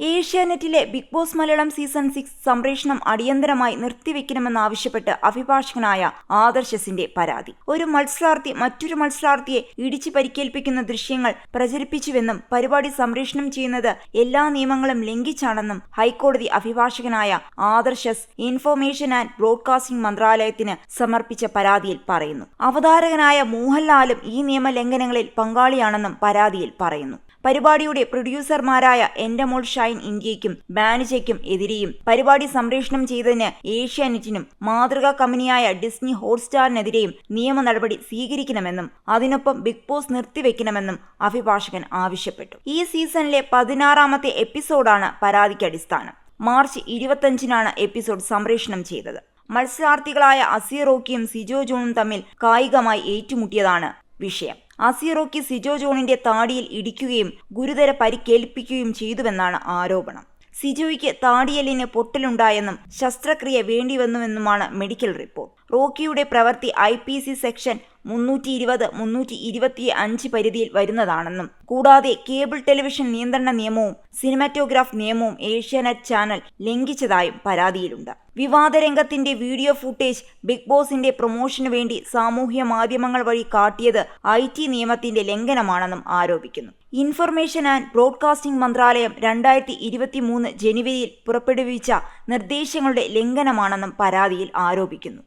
ഏഷ്യാനെറ്റിലെ Bigg Boss Malayalam season six സംപ്രേഷണം അടിയന്തരമായി നിർത്തിവെക്കണമെന്നാവശ്യപ്പെട്ട് അഭിഭാഷകനായ ആദർശസിന്റെ പരാതി. ഒരു മത്സരാർത്ഥി മറ്റൊരു മത്സരാർത്ഥിയെ ഇടിച്ചു പരിക്കേൽപ്പിക്കുന്ന ദൃശ്യങ്ങൾ പ്രചരിപ്പിച്ചുവെന്നും പരിപാടി സംപ്രേഷണം ചെയ്യുന്നത് എല്ലാ നിയമങ്ങളും ലംഘിച്ചാണെന്നും ഹൈക്കോടതി അഭിഭാഷകനായ ആദർശസ് ഇൻഫർമേഷൻ ആൻഡ് ബ്രോഡ്കാസ്റ്റിംഗ് മന്ത്രാലയത്തിന് സമർപ്പിച്ച പരാതിയിൽ പറയുന്നു. അവതാരകനായ മോഹൻലാലും ഈ നിയമലംഘനങ്ങളിൽ പങ്കാളിയാണെന്നും പരാതിയിൽ പറയുന്നു. പരിപാടിയുടെ പ്രൊഡ്യൂസർമാരായ എന്റെ മോൾ ഷൈൻ ഇന്ത്യയ്ക്കും ബാനിജയ്ക്കും എതിരെയും പരിപാടി സംപ്രേഷണം ചെയ്തതിന് ഏഷ്യാനെറ്റിനും മാതൃകാ കമ്പനിയായ ഡിസ്നി ഹോട്ട്സ്റ്റാറിനെതിരെയും നിയമ നടപടി സ്വീകരിക്കണമെന്നും അതിനൊപ്പം ബിഗ് ബോസ് നിർത്തിവെക്കണമെന്നും അഭിഭാഷകൻ ആവശ്യപ്പെട്ടു. ഈ സീസണിലെ പതിനാറാമത്തെ എപ്പിസോഡാണ് പരാതിക്ക് അടിസ്ഥാനം. മാർച്ച് ഇരുപത്തഞ്ചിനാണ് എപ്പിസോഡ് സംപ്രേഷണം ചെയ്തത്. മത്സരാർത്ഥികളായ അസീറോക്കിയും സിജോ ജോണും തമ്മിൽ കായികമായി ഏറ്റുമുട്ടിയതാണ് വിഷയം. അസീറോക്കി സിജോ ജോണിന്റെ താടിയിൽ ഇടിക്കുകയും ഗുരുതര പരിക്കേൽപ്പിക്കുകയും ചെയ്തുവെന്നാണ് ആരോപണം. സിജോയ്ക്ക് താടിയലിന് പൊട്ടലുണ്ടായെന്നും ശസ്ത്രക്രിയ വേണ്ടിവന്നുവെന്നുമാണ് മെഡിക്കൽ റിപ്പോർട്ട്. റോക്കിയുടെ പ്രവൃത്തി ഐ സെക്ഷൻ മുന്നൂറ്റി ഇരുപത് മുന്നൂറ്റി ഇരുപത്തി അഞ്ച് പരിധിയിൽ വരുന്നതാണെന്നും. കൂടാതെ കേബിൾ ടെലിവിഷൻ നിയന്ത്രണ നിയമവും സിനിമാറ്റോഗ്രാഫ് നിയമവും ഏഷ്യാനെറ്റ് ചാനൽ ലംഘിച്ചതായും പരാതിയിലുണ്ട്. വിവാദ രംഗത്തിന്റെ വീഡിയോ ഫുട്ടേജ് ബിഗ് ബോസിന്റെ പ്രൊമോഷന് വേണ്ടി സാമൂഹ്യ മാധ്യമങ്ങൾ വഴി കാട്ടിയത് ഐ ടി നിയമത്തിന്റെ ലംഘനമാണെന്നും ആരോപിക്കുന്നു. ഇൻഫർമേഷൻ ആൻഡ് ബ്രോഡ്കാസ്റ്റിംഗ് മന്ത്രാലയം രണ്ടായിരത്തി ഇരുപത്തി മൂന്ന് ജനുവരിയിൽ പുറപ്പെടുവിച്ച നിർദ്ദേശങ്ങളുടെ ലംഘനമാണെന്നും പരാതിയിൽ ആരോപിക്കുന്നു.